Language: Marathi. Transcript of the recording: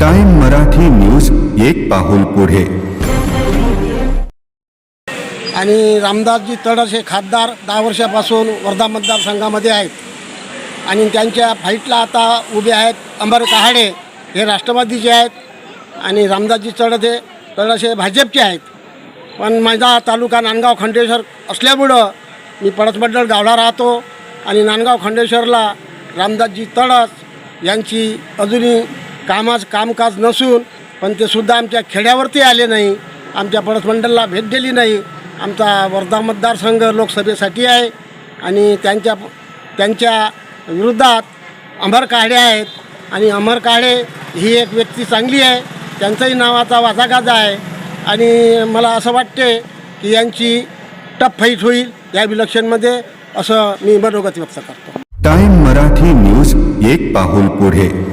टाइम मराठी न्यूज एक पाहुल पुढे. आणि रामदासजी तडस हे खासदार दहा वर्षापासून वर्धा मतदारसंघामध्ये आहेत. आणि त्यांच्या फाईटला आता उभे आहेत अंबर कहाडे हे राष्ट्रवादीचे आहेत. आणि रामदासजी तडस हे तडस हे भाजपचे आहेत. पण माझा तालुका नांदगाव खंडेश्वर असल्यामुळं मी पडसबड्डल गावला राहतो. आणि नांदगाव खंडेश्वरला रामदासजी तडस यांची अजूनही कामाच कामकाज नसून पण ते सुद्धा आमच्या खेड्यावरती आले नाही. आमच्या पडसमंडलला भेट दिली नाही. आमचा वर्धा मतदारसंघ लोकसभेसाठी आहे आणि त्यांच्या त्यांच्या विरोधात अमर काढे आहेत. आणि अमर काढे ही एक व्यक्ती चांगली आहे. त्यांचाही नावाचा वाजागाजा आहे. आणि मला असं वाटते की यांची टफ फाईट होईल या इलेक्शनमध्ये असं मी मनोगत व्यक्त करतो. टाइम मराठी न्यूज एक पाहुल पुढे.